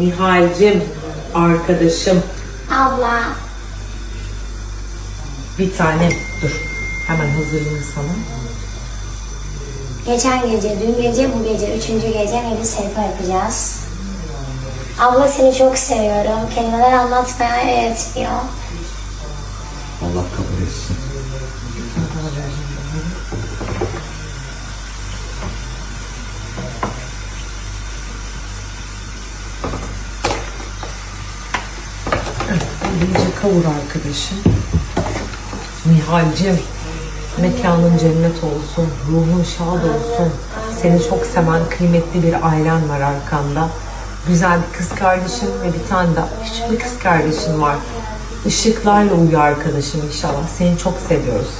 Nihal'cim, arkadaşım. Abla. Bir tane dur. Hemen hazırlayayım sana. Geçen gece, dün gece, bu gece, üçüncü gece ve bir yapacağız. Abla seni çok seviyorum. Kelimeler anlatmaya yetmiyor. Allah kabul etsin. İyice kavur arkadaşım. Nihal'cim, mekanın cennet olsun, ruhun şad olsun. Seni çok seven kıymetli bir ailen var arkanda. Güzel bir kız kardeşin ve bir tane de küçük bir kız kardeşin var. Işıklarla uyu arkadaşım inşallah. Seni çok seviyoruz.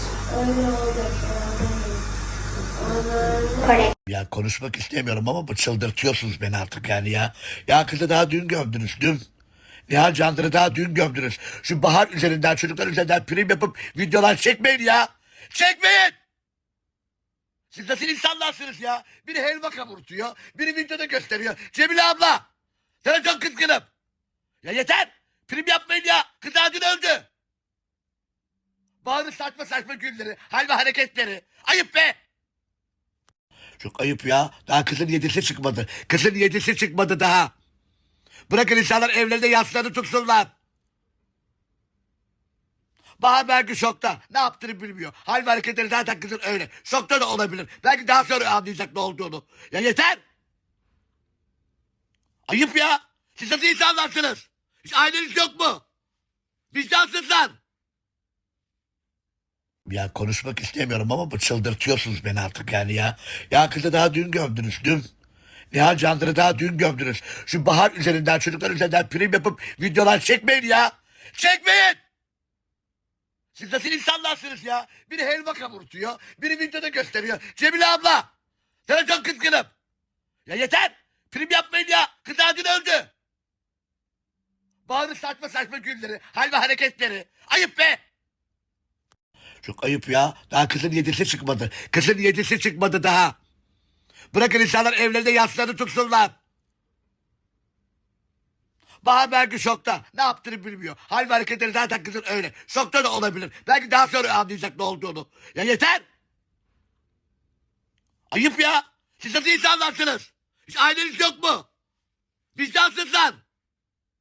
Ya konuşmak istemiyorum ama bu çıldırtıyorsunuz beni artık yani ya. Ya kızı daha dün gömdünüz dün. Nihal Candır'ı daha dün gömdünüz. Şu bahar üzerinden çocuklar üzerinden prim yapıp videolar çekmeyin ya. Çekmeyin! Siz nasıl insanlarsınız ya? Biri helva kavurtuyor, biri videoda gösteriyor. Cemile abla! Sana çok kızgınım. Ya yeter! Prim yapmayın ya! Kız daha dün öldü. Bahar'ın saçma saçma gülleri, halva hareketleri. Ayıp be! Çok ayıp ya. Daha kızın yedisi çıkmadı. Kızın yedisi çıkmadı daha. Bırakın insanlar evlerinde yaslarını tutsunlar. Bahar belki şokta. Ne yaptığını bilmiyor. Hal ve hareketleri zaten kızın öyle. Şokta da olabilir. Belki daha sonra anlayacak ne olduğunu. Ya yeter. Ayıp ya. Siz nasıl insanlarsınız? Hiç aileniz yok mu? Vicdansızlar. Ya konuşmak istemiyorum ama bu çıldırtıyorsunuz beni artık yani ya. Ya kızı daha dün gömdünüz dün. Nihal Candır'ı daha dün gömdünüz. Şu bahar üzerinden çocuklar üzerinden prim yapıp videolar çekmeyin ya. Çekmeyin. Siz nasıl insanlarsınız ya? Biri helva kavurtuyor, biri videoda gösteriyor. Cemile abla, sana çok kızgınım. Ya yeter, prim yapmayın ya. Kız dün öldü. Bahar'ın saçma saçma gülleri, hal ve hareketleri. Ayıp be. Çok ayıp ya. Daha kızın yedisi çıkmadı. Kızın yedisi çıkmadı daha. Bırakın insanlar evlerinde yaslarını tutsunlar. Bahar belki şokta. Ne yaptığını bilmiyor. Hal ve hareketleri zaten kızın öyle. Şokta da olabilir. Belki daha sonra anlayacak ne olduğunu. Ya yeter. Ayıp ya. Siz nasıl insanlarsınız? Hiç aileniz yok mu? Vicdansızlar.